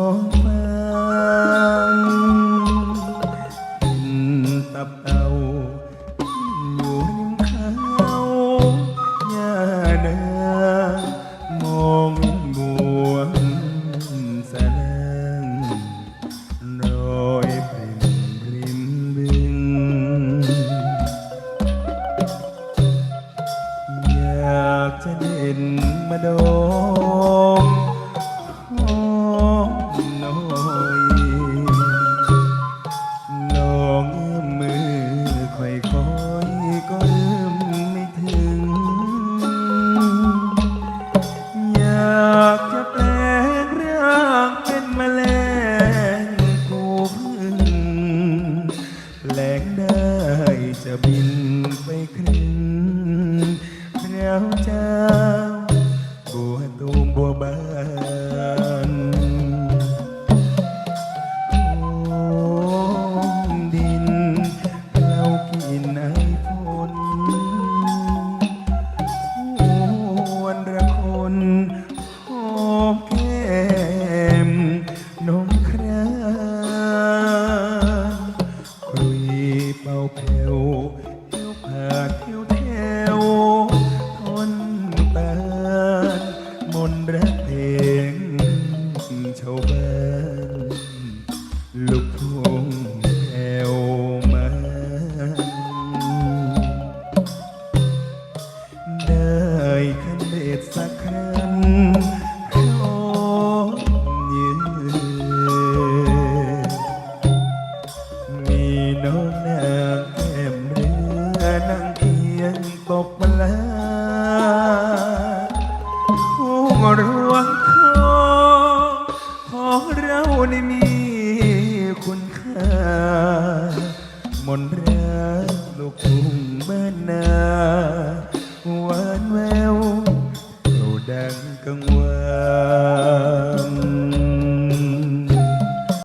องเป็นตับ่าอยู่ริมเขาหญ้าเนามองบวนสะนัอยปริริมบึงอยากจะเด่นมาโดน ไปครึ่งแล้วเจ้า บัวตูมบัวบานดินเรากินไอฝนวันระคนหอแก้มนมครางรุยเป่าแผ่ว รักเพลงชาวบ้านลูกทุ่งแอวมันได้คันเด็ดสักคำร้องยืนมีน้องนางแอมเรือนั่งเคียงตกมาแล้ว พอของเรานี่มีคุณค่ามนรักลูกทุ่งบ้านนาหวานแววเราดังกังวาน